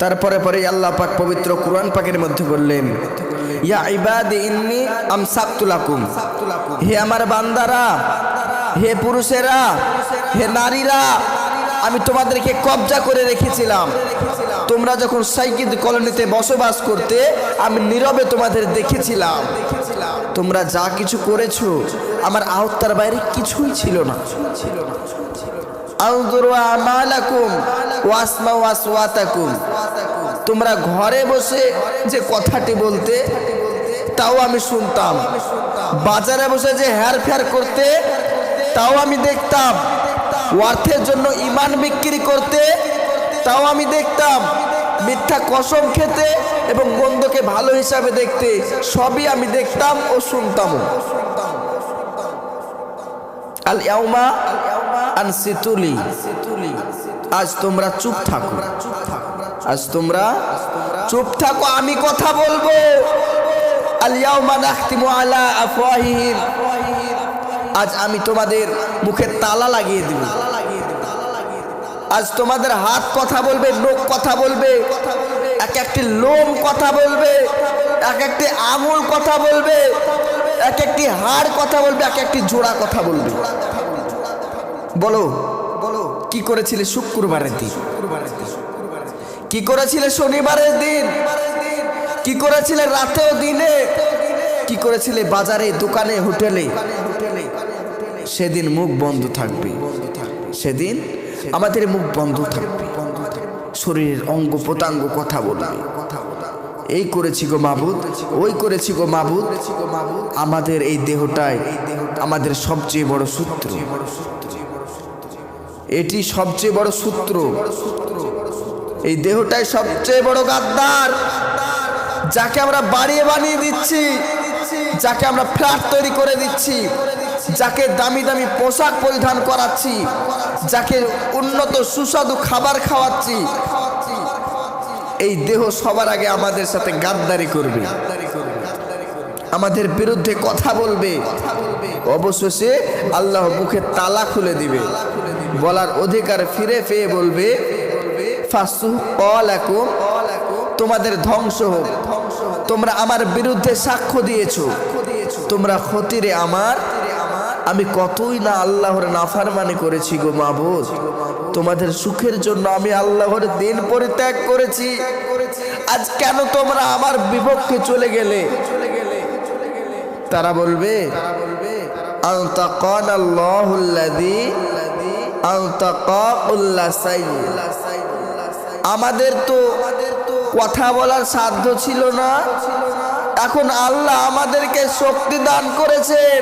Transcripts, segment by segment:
তারপরে পরে আল্লাহ পাক পবিত্র কোরআন পাকের মধ্যে বললেন, ইয়া ইবাদি ইন্নি আমসাকতুলাকুম হে আমার বান্দারা, হে পুরুষেরা, হে নারীরা, আমি তোমাদেরকে কবজা করে রেখেছিলাম। তোমরা যখন সাইকিদ কলোনিতে বসবাস করতে, আমি নীরবে তোমাদের দেখেছিলাম। তোমরা যা কিছু করেছ, আমার আওতার বাইরে কিছুই ছিল না। আউযুরু আমালাকুম ওয়াসমা ওয়াসওয়াতাকুম তোমরা ঘরে বসে যে কথাটি বলতে, তাও আমি শুনতাম। বাজারে বসে যে হেয়ার ফেয়ার করতে, তাও আমি দেখতাম। অর্থের জন্য ইমান বিক্রি করতে, তাও আমি দেখতাম। মিথ্যা কসম খেতে এবং বন্ধুকে ভালো হিসাবে দেখতে, সবই আমি দেখতাম ও শুনতামও আল ইয়াউমা আনসিতুলি। আজ তোমরা চুপ থাকো। আজ তোমরা চুপ থাকো, আমি কথা বলব। আজ আমি তোমাদের মুখে তালা লাগিয়ে দিব। আজ তোমাদের হাত কথা বলবে লোক কথা বলবে, এক একটি লোম কথা বলবে, এক একটি আঙুল কথা বলবে, এক একটি হাড় কথা বলবে, এক একটি জোড়া কথা বলবে। বলো বলো কি করেছিলে শুক্রবারের দিন শুক্রবারের দিন? কি করেছিলে শনিবারের দিন? কি করেছিলে রাতেও দিনে? কি করেছিলে বাজারে, দোকানে, হোটেলে? সেদিন মুখ বন্ধ থাকবে। সেদিন আমাদের মুখ বন্ধ থাকবে। শরীরের অঙ্গ প্রত্যঙ্গ কথা বলবে। এই করেছি গো মাবুদ, ওই করেছি গো মাবুদ। আমাদের এই দেহটাই আমাদের সবচেয়ে বড় সূত্র। এটি সবচেয়ে বড় সূত্র। এই দেহটাই সবচেয়ে বড় গাদ্দার, যাকে আমরা বাড়িয়ে বানিয়ে দিচ্ছি, যাকে আমরা ফ্ল্যাট তৈরি করে দিচ্ছি, যাকে দামি দামি পোশাক পরিধান করাচ্ছি, যাকে উন্নত সুস্বাদু খাবার খাওয়াচ্ছি। এই দেহ সবার আগে আমাদের সাথে গাদ্দারি করবে। আমাদের বিরুদ্ধে কথা বলবে। অবশেষে আল্লাহ মুখে তালা খুলে দিবে। বলার অধিকার ফিরে পেয়ে বলবে তোমাদের ধ্বংস হোক। তোমরা আমার বিরুদ্ধে সাক্ষ্য দিয়েছ। তোমরা ক্ষতিরে আমার। আমি কতই না আল্লাহর নাফারমানি করেছি গো মাবুদ। তোমাদের সুখের জন্য আমি আল্লাহর দিন পরিত্যাগ করেছি। আজ কেন তোমরা আমার বিপক্ষে চলে গেলে? তারা বলবে আলতাকান আমাদের তো কথা বলার সাধ্য ছিল না। এখন আল্লাহ আমাদেরকে শক্তি দান করেছেন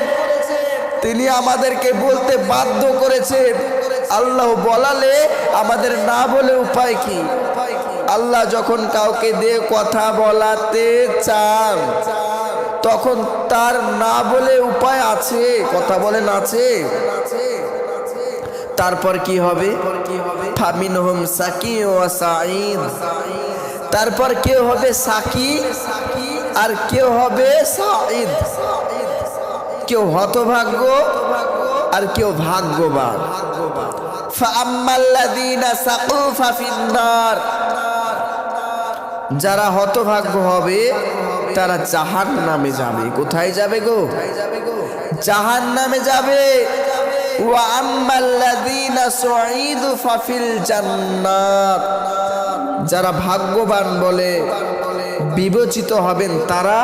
তিনি আমাদেরকে বলতে বাধ্য করেছেন আল্লাহ বলালে আমাদের না বলে উপায় কি? আল্লাহ যখন কাউকে দিয়ে কথা বলাতে চান, তখন তার না বলে উপায় আছে, কথা বলেন আছে? তারপর কি হবে? তারপর কেউ হবে সাকি আর কেউ হবে কেউ হতভাগ্য আর কেউ ভাগ্যবান। যারা হতভাগ্য হবে, তারা জাহান নামে যাবে। কোথায় যাবে গো? জাহান নামে যাবে। যারা ভাগ্যবান বলে বিবেচিত হবেন, তারা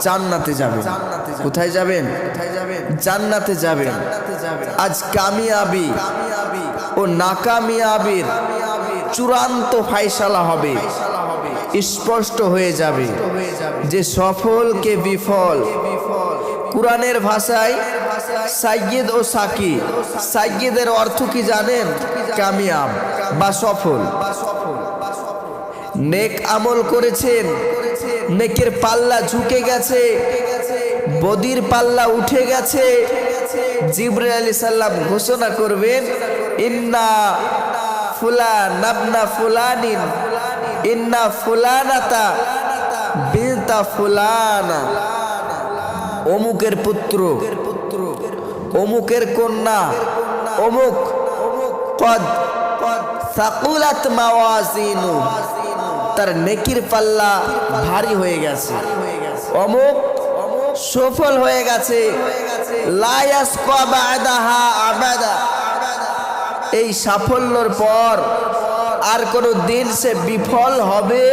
জান্নাতে যাবেন। কোথায় যাবেন? জান্নাতে যাবেন। আজ কামিয়াবি ও নাকামিয়াবির চূড়ান্ত ফাইসালা হবে। স্পষ্ট হয়ে যাবে যে সফল কে বিফল কোরআনের ভাষায় সাইয়্যিদ ও সাকি। সাইয়্যিদের অর্থ কি জানেন? কামিয়াব বা সফল। নেক আমল করেছেন, নেকের পাল্লা ঝুঁকে গেছে, বদির পাল্লা উঠে গেছে। জিব্রাইল আলী সাল্লাম ঘোষণা করবেন, ইন্না ফুলা নাবনা ফুলানিন, ইন্না ফুলানাতা বিনতা ফুলানা। অমুকের পুত্র, অমুকের কন্যা, অমুক সাকুলাত তার নেকির পাল্লা ভারী হয়ে গেছে। অমুক সফল হয়ে গেছে। এই সাফল্যর পর আর কোনো দিন সে বিফল হবে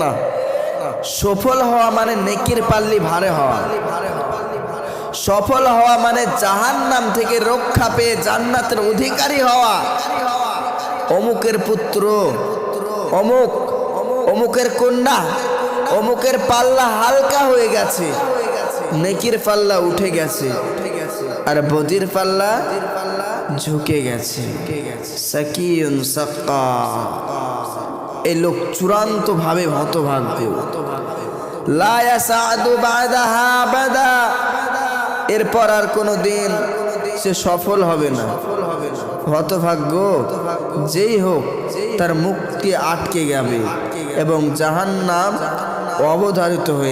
না। সফল হওয়া মানে নেকির পাল্লি ভারে হওয়া। সফল হওয়া মানে জাহান্নাম থেকে রক্ষা পেয়ে জান্নাতের অধিকারী হওয়া। অমুকের পুত্র, অমুক, অমুকের কন্যা, অমুকের পাল্লা হালকা হয়ে গেছে। নেকির পাল্লা উঠে গেছে আর বদির পাল্লা ঝুঁকে গেছে। সাকিউন সাক্কা। এই লোক চূড়ান্ত ভাবে হতভাগ্য লা ইয়াসাদু বাদাহা আবাদা। এরপর আর কোনো দিন সে সফল হবে না। হতভাগ্য যেই হোক, তার মুক্তি আটকে যাবে এবং জাহান্নাম অবধারিত হয়ে